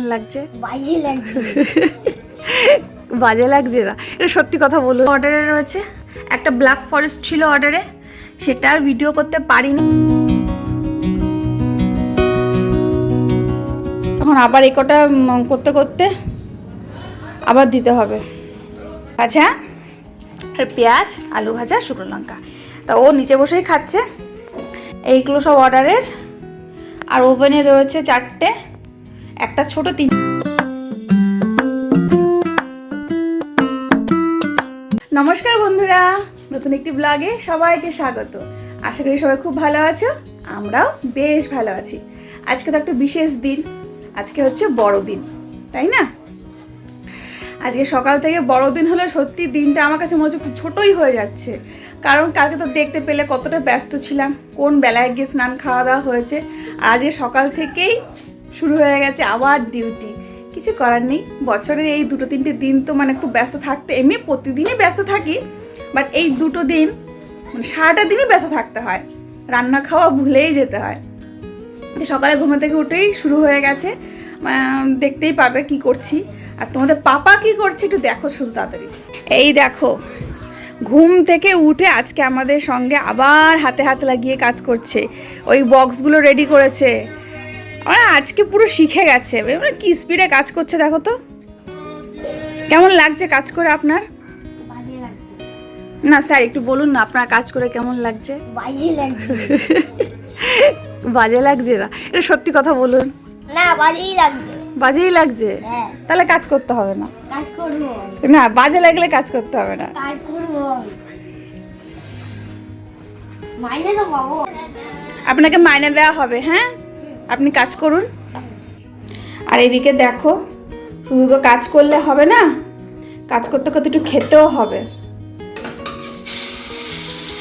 কেমন লাগছে? বাজে লাগছে। বাজে লাগছে না। এটা সত্যি কথা বলুন। অর্ডারে রয়েছে একটা ব্ল্যাক ফরেস্ট ছিল অর্ডারে সেটা আর ভিডিও করতে পারিনি। তখন আবার এই কটা করতে করতে আবার দিতে হবে। আচ্ছা আর পেঁয়াজ আলু ভাজা শুকনো লঙ্কা। তা ও নিচে বসেই খাচ্ছে। এইগুলো সব অর্ডারের আর ওভেনে রয়েছে চারটে। একটা ছোট তিন নমস্কার বন্ধুরা, নতুন একটি ব্লগে সবাইকে স্বাগত। আশা করি সবাই খুব ভালো আছো, আমরাও বেশ ভালো আছি। আজকে তো একটা বিশেষ দিন, আজকে হচ্ছে বড়দিন, তাই না? আজকে সকাল থেকে বড়দিন হলে, সত্যি দিনটা আমার কাছে মনে হচ্ছে খুব ছোটোই হয়ে যাচ্ছে। কারণ কালকে তো দেখতে পেলে কতটা ব্যস্ত ছিলাম, কোন বেলায় গিয়ে স্নান খাওয়া দাওয়া হয়েছে আজকে সকাল থেকেই শুরু হয়ে গেছে আবার ডিউটি। কিছু করার নেই। বছরের এই দুটো তিনটে দিন তো মানে খুব ব্যস্ত থাকতে, এমনি প্রতিদিনই ব্যস্ত থাকি বাট এই দুটো দিন মানে সারাটা দিনই ব্যস্ত থাকতে হয়। রান্না খাওয়া ভুলেই যেতে হয়। সকালে ঘুমে থেকে উঠেই শুরু হয়ে গেছে। দেখতেই পাবে কি করছি। আর তোমাদের পাপা কি করছে একটু দেখো শুধু তাড়াতাড়ি। এই দেখো, ঘুম থেকে উঠে আজকে আমাদের সঙ্গে আবার হাতে হাত লাগিয়ে কাজ করছে। ওই বক্সগুলো রেডি করেছে। আমার আজকে পুরো শিখে গেছে। এবার কি স্পিডে কাজ করছে দেখো তো। কেমন লাগছে কাজ করে আপনার? না স্যার একটু বলুন না আপনার কাজ করে কেমন লাগছে? বাজে লাগছে। বাজে লাগছে না। এটা সত্যি কথা বলুন। না বাজেই লাগছে। বাজেই লাগছে? হ্যাঁ। তাহলে কাজ করতে হবে না। কাজ করব। না বাজে লাগলে কাজ করতে হবে না। কাজ করব। মাইনে তো পাবো। আপনাকে মাইনে দেওয়া হবে হ্যাঁ? আপনি কাজ করুন। আর এদিকে দেখো, শুধু তো কাজ করলে হবে না, কাজ করতে করতে একটু খেতেও হবে।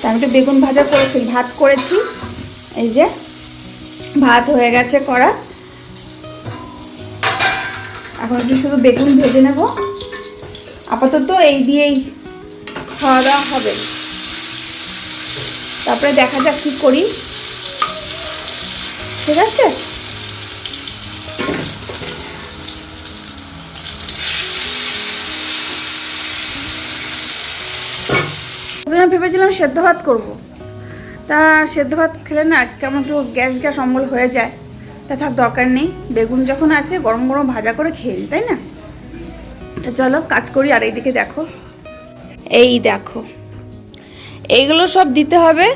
আমি একটু বেগুন ভাজা করেছি, ভাত করেছি। এই যে, ভাত হয়ে গেছে করা। এখন একটু শুধু বেগুন ভেজে নেব। আপাতত এই দিয়েই খাওয়া দাওয়া হবে। তারপরে দেখা যাক কী করি। ঠিক আছে? প্রথমে ভেবেছিলাম সেদ্ধ ভাত করব, তা সেদ্ধ ভাত খেলে না কেমন একটু গ্যাস গ্যাস অম্বল হয়ে যায়। তা থাক, দরকার নেই। বেগুন যখন আছে, গরম গরম ভাজা করে খেয়ে তাই না? তা চলো, কাজ করি, আর এইদিকে দেখো। এই দেখো, এইগুলো সব দিতে হবে।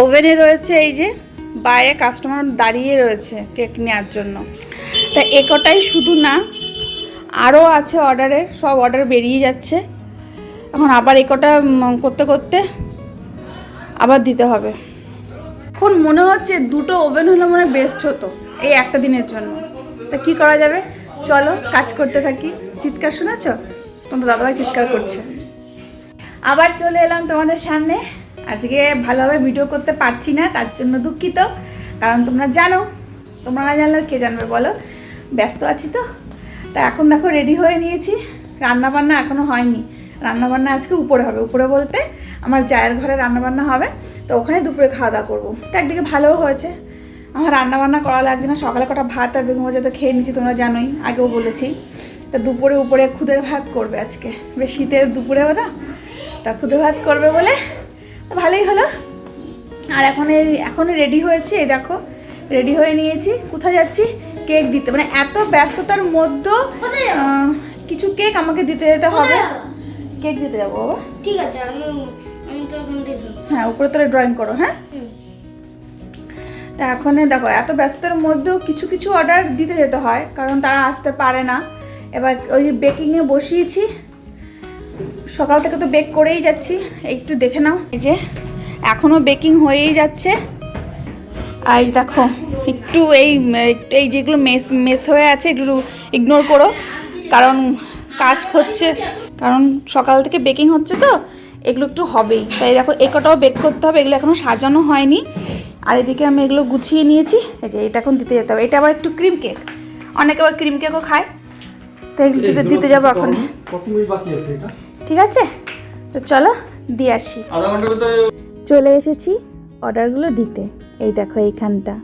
ওভেনে রয়েছে এই যে বাইরে কাস্টমার দাঁড়িয়ে রয়েছে কেক নেওয়ার জন্য। তা এ কটাই শুধু না আরও আছে অর্ডারের সব অর্ডার বেরিয়ে যাচ্ছে। এখন আবার এ কটা উম, করতে করতে আবার দিতে হবে। এখন মনে হচ্ছে দুটো ওভেন হলে মনে বেস্ট হতো এই একটা দিনের জন্য। তা কি করা যাবে? চলো কাজ করতে থাকি। চিৎকার শুনেছ? তোমার দাদাভাই চিৎকার করছে। আবার চলে এলাম তোমাদের সামনে। আজকে ভালোভাবে ভিডিও করতে পারছি না, তার জন্য দুঃখিত। কারণ তোমরা জানো, তোমরা না জানলে কে জানবে বলো? ব্যস্ত আছি তো। তা এখন দেখো রেডি হয়ে নিয়েছি। রান্নাবান্না এখনও হয়নি। রান্নাবান্না আজকে উপরে হবে। উপরে বলতে আমার জায়ের ঘরে রান্নাবান্না হবে। তো ওখানে দুপুরে খাওয়া দাওয়া করব। তো একদিকে ভালোও হয়েছে। আমার রান্নাবান্না করা লাগছে না। সকালে কটা ভাত আর বেগুন ভাজা তো খেয়ে নিচ্ছি তোমরা জানোই। আগেও বলেছি। তা দুপুরে উপরে খুদের ভাত করবে আজকে। বেশ শীতের দুপুরে ওরা তা খুদে ভাত করবে বলে ভালোই হলো। আর এখন এই এখনই রেডি হয়েছি এই দেখো রেডি হয়ে নিয়েছি। কোথায় যাচ্ছি? কেক দিতে। মানে এত ব্যস্ততার মধ্যেও আহ, কিছু কেক আমাকে দিতে যেতে হবে। কেক দিতে যাব বাবা। ঠিক আছে আমি হ্যাঁ উপরে তোরা ড্রয়িং করো হ্যাঁ? তা এখন দেখো এত ব্যস্ততার মধ্যেও কিছু কিছু অর্ডার দিতে যেতে হয় কারণ তারা আসতে পারে না। এবার ওই বেকিংয়ে বসিয়েছি সকাল থেকে তো বেক করেই যাচ্ছি। একটু দেখে নাও। এই যে এখনও বেকিং হয়েই যাচ্ছে। আর দেখো একটু এই এই যেগুলো মেস মেস হয়ে আছে এগুলো ইগনোর করো। কারণ কাজ হচ্ছে কারণ সকাল থেকে বেকিং হচ্ছে তো এগুলো একটু হবেই। তাই দেখো এ কটাও বেক করতে হবে এগুলো এখনও সাজানো হয়নি। আর এদিকে আমি এগুলো গুছিয়ে নিয়েছি। এই যে এটা এখন দিতে যেতে হবে। এটা আবার একটু ক্রিম কেক অনেকে আবার ক্রিম কেকও খায়। তো এগুলো দিতে দিতে যাব এখন। ঠিক আছে? তো চলো দিয়ে আসি। চলে এসেছি অর্ডারগুলো দিতে। এই দেখো এইখানটা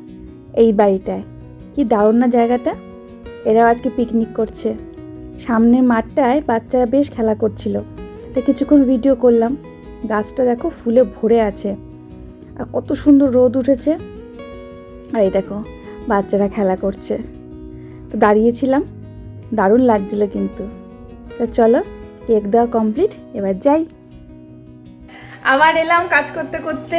এই বাড়িটায়। কি দারুণ না জায়গাটা? এরাও আজকে পিকনিক করছে। সামনের মাঠটায় বাচ্চারা বেশ খেলা করছিল। তো কিছুক্ষণ ভিডিও করলাম। গাছটা দেখো ফুলে ভরে আছে। আর কত সুন্দর রোদ উঠেছে। আর এই দেখো বাচ্চারা খেলা করছে। তো দাঁড়িয়েছিলাম। দারুণ লাগছিল কিন্তু। তো চলো কেক দেওয়া কমপ্লিট এবার যাই। আবার এলাম কাজ করতে করতে।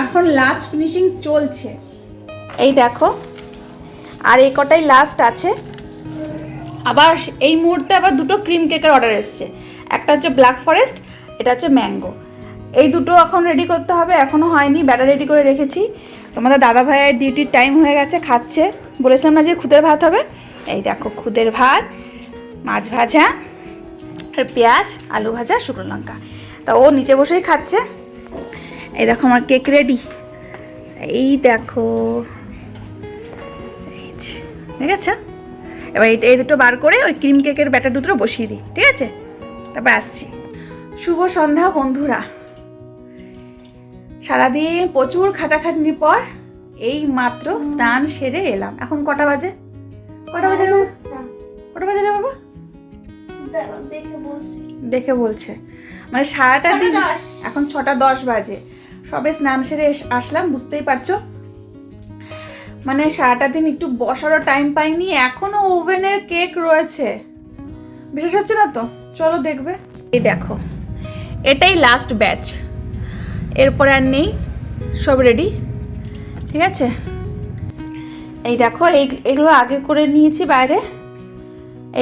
এখন লাস্ট ফিনিশিং চলছে। এই দেখো আর এই কটাই লাস্ট আছে। আবার এই মুহূর্তে আবার দুটো ক্রিম কেকের অর্ডার এসছে। একটা হচ্ছে ব্ল্যাক ফরেস্ট এটা হচ্ছে ম্যাঙ্গো এই দুটো এখন রেডি করতে হবে এখনও হয়নি ব্যাটার রেডি করে রেখেছি। তোমাদের দাদা ভাইয়ের ডিউটির টাইম হয়ে গেছে খাচ্ছে। বলেছিলাম না যে খুদের ভাত হবে। এই দেখো খুদের ভাত। মাছ ভাজা আর পেঁয়াজ, আলু ভাজা, শুকনো লঙ্কা। তা ও নিচে বসেই খাচ্ছে। এই দেখো আমার কেক রেডি এই দেখো। ঠিক আছে? এবার এই- দুটো বার করে ওই ক্রিম কেকের ব্যাটার দুটো বসিয়ে দিই, ঠিক আছে? তারপর আসছি। শুভ সন্ধ্যা, বন্ধুরা। সারাদিন প্রচুর খাটাখাটনির পর এই মাত্র স্নান সেরে এলাম। এখন কটা বাজে? কটা বাজে? কটা বাজে বাবা? দেখে বলছে। মানে সারাটা দিন এখন ছটা দশ বাজে। সবে স্নান সেরে আসলাম বুঝতেই পারছ? মানে সারাটা দিন একটু বসারও টাইম পাইনি এখনও ওভেনের কেক রয়েছে। বিশেষ হচ্ছে না তো? চলো দেখবে। এই দেখো এটাই লাস্ট ব্যাচ এরপরে আর নেই সব রেডি ঠিক আছে? এই দেখো এই এগুলো আগে করে নিয়েছি বাইরে।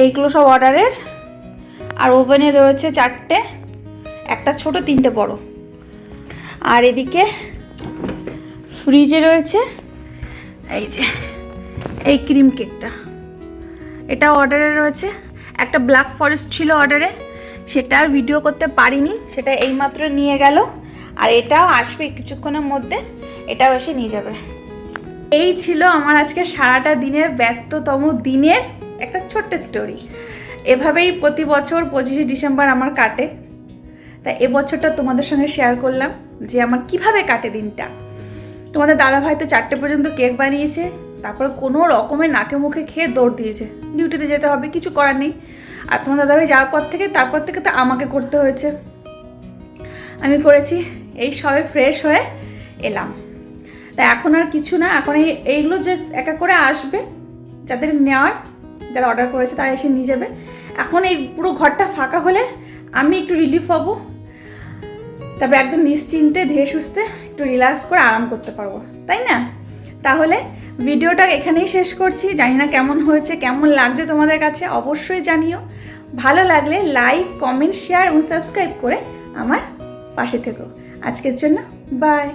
এইগুলো সব অর্ডারের আর ওভেনে রয়েছে চারটে, একটা ছোট, তিনটে বড়। আর এদিকে ফ্রিজে রয়েছে এই যে, এই ক্রিম কেকটা। এটা অর্ডারে রয়েছে। একটা ব্ল্যাক ফরেস্ট ছিল অর্ডারে, সেটা ভিডিও করতে পারিনি, সেটা এইমাত্র নিয়ে গেল। আর এটাও আসবে কিছুক্ষণের মধ্যে, এটাও এসে নিয়ে যাবে। এই ছিল আমার আজকে সারাটা দিনের, ব্যস্ততম দিনের একটা ছোট্ট স্টোরি এভাবেই প্রতি বছর পঁচিশে ডিসেম্বর আমার কাটে। তা এবছরটা তোমাদের সঙ্গে শেয়ার করলাম যে আমার কীভাবে কাটে দিনটা। তোমাদের দাদা ভাই তো চারটে পর্যন্ত কেক বানিয়েছে, তারপরে কোনো রকমের নাকে মুখে খেয়ে দৌড় দিয়েছে। ডিউটিতে যেতে হবে, কিছু করার নেই। আর তোমার দাদা ভাই যাওয়ার পর থেকে, তারপর থেকে তো আমাকে করতে হয়েছে। আমি করেছি, এই সবে ফ্রেশ হয়ে এলাম। তা এখন আর কিছু না, এখন এই এইগুলো যে একা করে আসবে। যাদের নেওয়ার যারা অর্ডার করেছে তারা এসে নিয়ে যাবে। এখন এই পুরো ঘরটা ফাঁকা হলে আমি একটু রিলিফ হব। তারপরে একদম নিশ্চিন্তে, ধীরে সুস্থে একটু রিল্যাক্স করে আরাম করতে পারব। তাই না? তাহলে ভিডিওটা এখানেই শেষ করছি। জানি না কেমন হয়েছে, কেমন লাগছে তোমাদের কাছে, অবশ্যই জানিও। ভালো লাগলে লাইক কমেন্ট শেয়ার এবং সাবস্ক্রাইব করে আমার পাশে থেকো। আজকের জন্য বাই